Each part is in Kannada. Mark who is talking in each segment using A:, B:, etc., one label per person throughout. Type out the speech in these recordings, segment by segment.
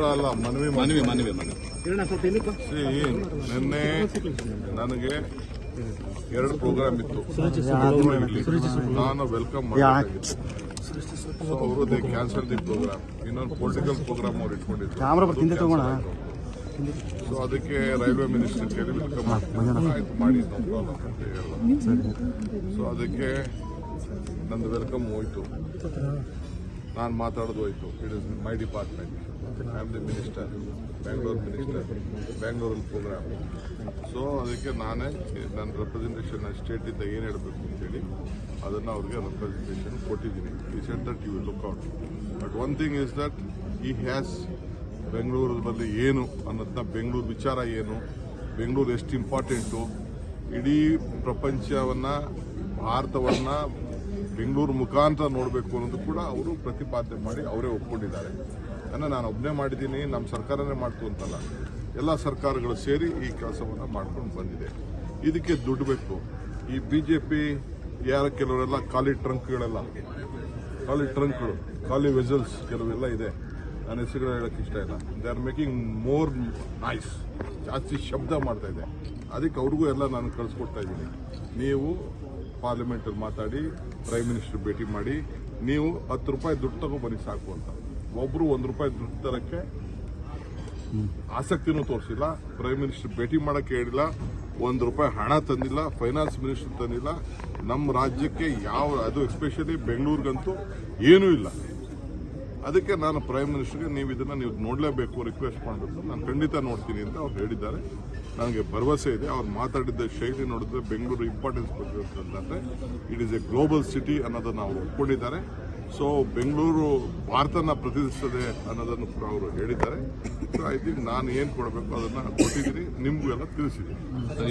A: ಉತ್ತರ ಅಲ್ಲ ಮನವಿ
B: ಮನವಿ ಮನವಿ ಮನವಿ.
A: ನಿನ್ನೆ ನನಗೆ ಎರಡು ಪ್ರೋಗ್ರಾಮ್ ಇತ್ತು. ನಾನು ವೆಲ್ಕಮ್ ಸೊ ಅವರು ದೇ ಕ್ಯಾನ್ಸಲ್ ದಿ ಪ್ರೋಗ್ರಾಮ್ ಇನ್ನೊಂದು ಪೊಲಿಟಿಕಲ್ ಪ್ರೋಗ್ರಾಮ್ ಅವ್ರು ಇಟ್ಕೊಂಡಿದ್ರು. ಸೊ ಅದಕ್ಕೆ ರೈಲ್ವೆ ಮಿನಿಸ್ಟರ್ ಕೇಳಿ ವೆಲ್ಕಮ್ ಆಯ್ತು. ಮಾಡಿ ಸೊ ಅದಕ್ಕೆ ನಂದು ವೆಲ್ಕಮ್ ಹೋಯ್ತು. ನಾನು ಮಾತಾಡೋದು ಹೋಯ್ತು. It is my department I am the minister Bangalore minister ಬ್ಯಾಂಗ್ಳೂರಲ್ಲಿ ಪ್ರೋಗ್ರಾಮ್ ಸೊ ಅದಕ್ಕೆ ನಾನೇ, ನನ್ನ ರೆಪ್ರೆಸೆಂಟೇಷನ್ ಸ್ಟೇಟಿಂದ ಏನು ಹೇಳಬೇಕು ಅಂತೇಳಿ ಅದನ್ನು ಅವ್ರಿಗೆ ರೆಪ್ರೆಸೆಂಟೇಷನ್ ಕೊಟ್ಟಿದ್ದೀನಿ. He said that you look out but one thing is that he has ಬೆಂಗಳೂರಲ್ಲಿ ಏನು ಅನ್ನೋದನ್ನ ಬೆಂಗಳೂರು ವಿಚಾರ ಏನು ಬೆಂಗಳೂರು ಎಷ್ಟು ಇಂಪಾರ್ಟೆಂಟು ಇಡೀ ಪ್ರಪಂಚವನ್ನು, ಭಾರತವನ್ನ ಬೆಂಗಳೂರು ಮುಖಾಂತರ ನೋಡಬೇಕು ಅನ್ನೋದು ಕೂಡ ಅವರು ಪ್ರತಿಪಾದನೆ ಮಾಡಿ ಅವರೇ ಒಪ್ಕೊಂಡಿದ್ದಾರೆ. ಅಂದರೆ ನಾನು ಒಬ್ಬನೇ ಮಾಡಿದ್ದೀನಿ ನಮ್ಮ ಸರ್ಕಾರನೇ ಮಾಡ್ತು ಅಂತಲ್ಲ. ಎಲ್ಲ ಸರ್ಕಾರಗಳು ಸೇರಿ ಈ ಕೆಲಸವನ್ನು ಮಾಡ್ಕೊಂಡು ಬಂದಿದೆ. ಇದಕ್ಕೆ ದುಡ್ಡು ಬೇಕು. ಈ ಬಿ ಜೆ ಪಿ ಯಾರ ಕೆಲವರೆಲ್ಲ ಖಾಲಿ ಟ್ರಂಕ್ಗಳೆಲ್ಲ, ಖಾಲಿ ಟ್ರಂಕ್ಗಳು, ಖಾಲಿ ವೆಸಲ್ಸ್ ಕೆಲವೆಲ್ಲ ಇದೆ. ನನ್ನ ಹೆಸರುಗಳು ಹೇಳೋಕ್ಕೆ ಇಷ್ಟ ಇಲ್ಲ. They are making more noise ಜಾಸ್ತಿ ಶಬ್ದ ಮಾಡ್ತಾ ಅದಕ್ಕೆ ಅವ್ರಿಗೂ ಎಲ್ಲ ನಾನು ಕಳಿಸ್ಕೊಡ್ತಾ ಇದ್ದೀನಿ. ನೀವು ಪಾರ್ಲಿಮೆಂಟಲ್ಲಿ ಮಾತಾಡಿ ಪ್ರೈಮ್ ಮಿನಿಸ್ಟರ್ ಭೇಟಿ ಮಾಡಿ, ನೀವು ಹತ್ತು ರೂಪಾಯಿ ದುಡ್ಡು ತಗೊಬನ್ನಿ ಸಾಕು ಅಂತ. ಒಬ್ಬರು ಒಂದು ರೂಪಾಯಿ ದುಡ್ಡು ತರಕ್ಕೆ ಆಸಕ್ತಿನೂ ತೋರಿಸಿಲ್ಲ ಪ್ರೈಮ್ ಮಿನಿಸ್ಟರ್ ಭೇಟಿ ಮಾಡೋಕ್ಕೆ ಹೇಳಿಲ್ಲ, ಒಂದು ರೂಪಾಯಿ ಹಣ ತಂದಿಲ್ಲ ಫೈನಾನ್ಸ್ ಮಿನಿಸ್ಟರ್ ತಂದಿಲ್ಲ. ನಮ್ಮ ರಾಜ್ಯಕ್ಕೆ ಯಾವ, ಅದು ಎಸ್ಪೆಷಲಿ ಬೆಂಗಳೂರಿಗಂತೂ ಏನೂ ಇಲ್ಲ. ಅದಕ್ಕೆ ನಾನು ಪ್ರೈಮ್ ಮಿನಿಸ್ಟರ್ಗೆ ನೀವು ಇದನ್ನು ನೀವು ನೋಡಲೇಬೇಕು ರಿಕ್ವೆಸ್ಟ್ ಮಾಡಬೇಕು ನಾನು ಖಂಡಿತ ನೋಡ್ತೀನಿ ಅಂತ ಅವ್ರು ಹೇಳಿದ್ದಾರೆ. ನನಗೆ ಭರವಸೆ ಇದೆ. ಅವ್ರು ಮಾತಾಡಿದ್ದ ಶೈಲಿ ನೋಡಿದ್ರೆ ಬೆಂಗಳೂರು ಇಂಪಾರ್ಟೆನ್ಸ್ ಅಂತಂದ್ರೆ it is a global city ಅನ್ನೋದನ್ನು ಅವರು ಒಪ್ಕೊಂಡಿದ್ದಾರೆ. ಸೊ ಬೆಂಗಳೂರು ಭಾರತನ ಪ್ರತಿನಿಧಿಸ್ತದೆ ಅನ್ನೋದನ್ನು ಕೂಡ ಅವರು ಹೇಳಿದ್ದಾರೆ. ಸೊ ಐ ಥಿಂಕ್ ನಾನು ಏನು ಕೊಡಬೇಕು ಅದನ್ನ ಕೊಟ್ಟಿದ್ದೀನಿ. ನಿಮಗೂ ಎಲ್ಲ ತಿಳಿಸಿದ್ದೀನಿ.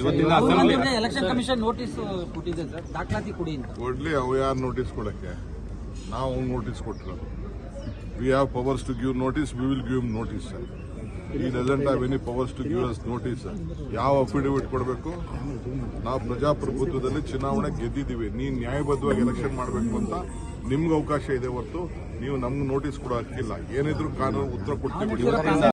B: ಕೊಡಲಿ ಅಸೆಂಬ್ಲಿ
C: ಎಲೆಕ್ಷನ್ ಕಮಿಷನ್ ನೋಟಿಸ್ ಕೊಟ್ಟಿದೆ ಸರ್. ದಾಖಲಾತಿ ಕೊಡಿ ಅಂತ.
A: ಕೊಡ್ಲಿ ಅವು ಯಾರು ನೋಟಿಸ್ ಕೊಡಕ್ಕೆ? ನಾವು ನೋಟಿಸ್ ಕೊಟ್ಟಿರೋದು. We have powers to give notice we will give notice he doesn't have any powers to give us notice ಯಾವ ಅಫಿಡವಿಟ್ ಕೊಡಬೇಕು? ನಾವು ಪ್ರಜಾಪ್ರಭುತ್ವದಲ್ಲಿ ಚುನಾವಣೆ ಗೆದ್ದಿದ್ದೀವಿ. ನೀವು ನ್ಯಾಯಬದ್ಧವಾಗಿ ಎಲೆಕ್ಷನ್ ಮಾಡಬೇಕು ಅಂತ ನಿಮ್ಗೆ ಅವಕಾಶ ಇದೆ ಹೊರತು ನೀವು ನಮ್ಗೆ ನೋಟಿಸ್ ಕೊಡೋ ಹಕ್ಕಿಲ್ಲ. ಏನಿದ್ರು ಕಾನೂನು ಉತ್ತರ ಕೊಡ್ತೀವಿ.